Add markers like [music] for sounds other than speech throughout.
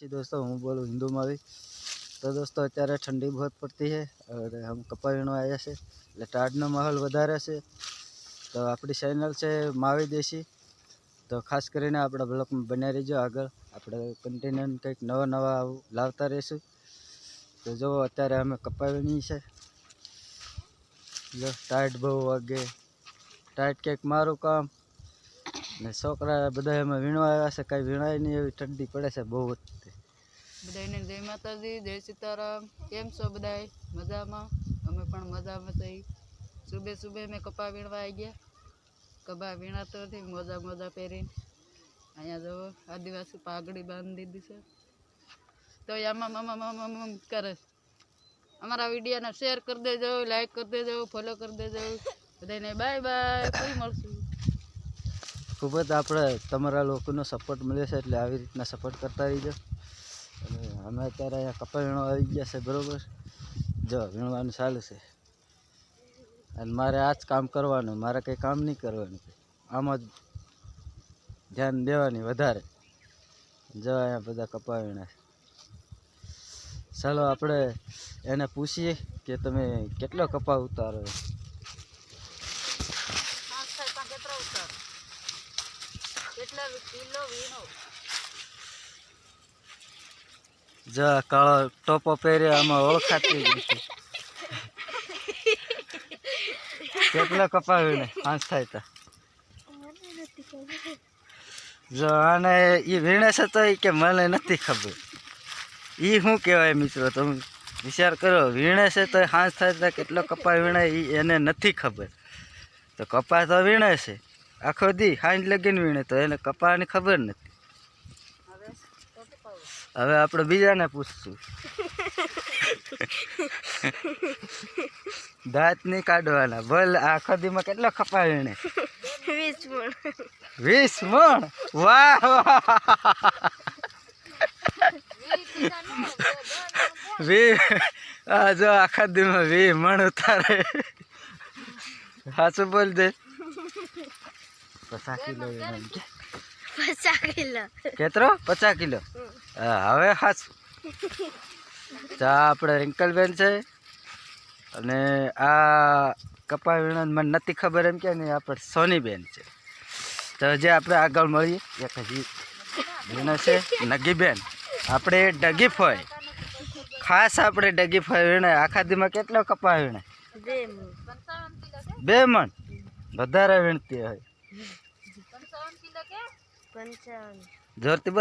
जी दोस्तों હું બોલું હિન્દુમાં भी તો દોસ્તો અત્યારે ઠંડી બહુ પડતી છે और हम કપાવીનો આવ્યા છે એટલે ટાઢનો માહોલ વધારે છે તો આપણી ચેનલ છે માવી દેશી તો ખાસ કરીને આપણા બ્લોગમાં બન્યા રહીજો આગળ આપણે કન્ટિન્યુ કંઈક નવા નવા આવું લાવતા રહીશું તો જો અત્યારે અમે કપાવીની છે જો ટાઈટ બહુ વાગે ટાઈટ કંઈક મારું કામ ને છોકરા બધા એમાં વીણવા આવ્યા છે, કાંઈ વીણાય નહીં એવી ઠંડી પડે છે બહુ જ. બધાને જય માતાજી, જય સીતારામ. કેમ છો બધાય? મજામાં? અમે પણ મજામાં થઈ સુબે સુબે મેં કપા વીણવા આવી ગયા. કપા વીણાતો નથી, મોજા મોજા પહેરીને. અહીંયા જવો આદિવાસી પાઘડી બાંધી દીધી છે. તો આમાં મામા મામા કરે. અમારા વિડીયોને શેર કરી દેજો, લાઈક કરી દેજો, ફોલો કરી દેજો. બધાને બાય બાય, ફરી મળશું. ખૂબ જ આપણે તમારા લોકોનો સપોર્ટ મળ્યો છે એટલે આવી રીતના સપોર્ટ કરતા રહીજો. અને અમે અત્યારે અહીંયા કપા વીણવા આવી ગયા છે, બરાબર? જો, વીણવાનું ચાલુ છે. અને મારે આ જ કામ કરવાનું, મારે કંઈ કામ નહીં કરવાનું. આમાં જ ધ્યાન દેવાની વધારે. જો, અહીંયા બધા કપા વીણા છે. ચાલો, આપણે એને પૂછીએ કે તમે કેટલો કપા ઉતારો? કેટલા જો કાળો ટોપો પહેર્યો આમાં ઓળખાતી જ નથી. કેટલો કપાવીને? પાંચ થાય તો. જો આને એ વીણે છે તો એ કે મને નથી ખબર. એ શું કહેવાય મિત્રો? તમે વિચાર કરો, વીણે છે તો હાંસ થાય કેટલો કપા વીણે એને નથી ખબર. તો કપા તો વીણે છે. આખો દી હાંજ લગીન વીણે તો એને કપાની ખબર નથી. હવે આપણે બીજાને પૂછશું. [laughs] દાંત નહીં કાઢવાના. બોલ આખો દીમાં કેટલો કપા વીણે. વીસ મણ. વીસ મણ? વાહ. વી આ જો આખા દીમાં વી મણ ઉતારે. સાચું બોલ દે. પચાસ કિલો એમ કે. પચાસ કિલો. કેતરો? પચાસ કિલો? હા હવે તો આ આપણે રિંકલબેન છે. અને આ કપા વીણા મને નથી ખબર એમ કે ને આપણે સોનીબેન છે. તો જે આપણે આગળ મળીએ. એક હજી વીણે છે નગીબેન. આપણે ડગી ફોય ખાસ આપણે ડગી ફોય વીણે આખા દીમાં કેટલો કપા વીણે બે મણ? વધારે વીણતી હોય. જોરતી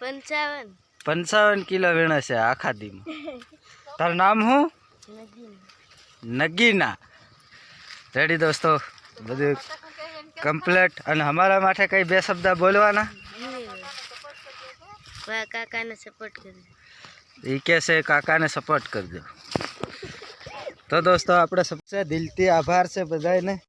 પંચાવન. પંચાવન. કિલો વીણે છે આખા દીમાં. [laughs] તારું નામ શું? નગીના. રેડી દોસ્તો બધું કમ્પ્લેટ. અને અમારા માટે કઈ બે શબ્દ બોલવાના? કાકાને સપોર્ટ કરજો. એ કહે છે કાકાને સપોર્ટ કરજો. તો દોસ્તો આપણે સબસે દિલથી આભાર છે બધાને